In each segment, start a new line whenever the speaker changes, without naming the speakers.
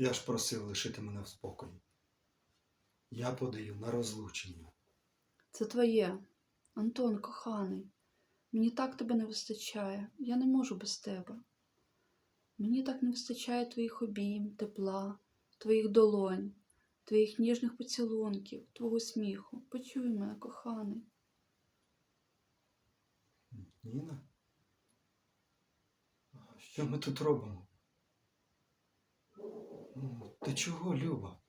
Я ж просив лишити мене в спокої. Я подаю на розлучення.
Це твоє. Антон, коханий, мені так тебе не вистачає. Я не можу без тебе. Мені так не вистачає твоїх обійм, тепла, твоїх долонь, твоїх ніжних поцілунків, твого сміху. Почуй мене, коханий.
Ніна? Що ми тут робимо? Ти чого, Люба?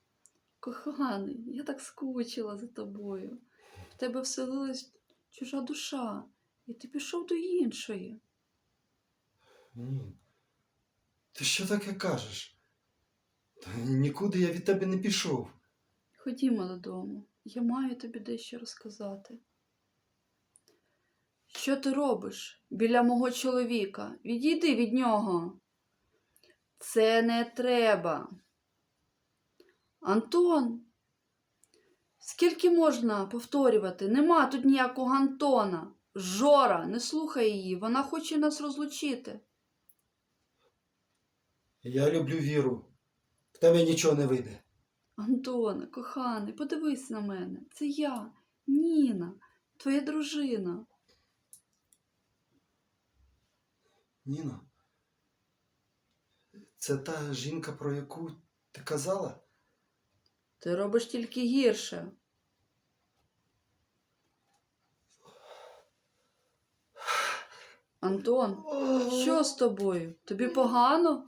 Коханий, я так скучила за тобою. В тебе вселилась чужа душа, і ти пішов до іншої.
Ні. Ти що таке кажеш? Та нікуди я від тебе не пішов.
Ходімо додому, я маю тобі дещо розказати. Що ти робиш біля мого чоловіка? Відійди від нього. Це не треба. Антон, скільки можна повторювати? Нема тут ніякого Антона. Жора, не слухай її, вона хоче нас розлучити.
Я люблю віру. В тебе нічого не вийде.
Антоне, коханий, подивись на мене. Це я, Ніна, твоя дружина.
Ніна. Це та жінка, про яку ти казала?
Ти робиш тільки гірше. Антон, що з тобою? Тобі погано?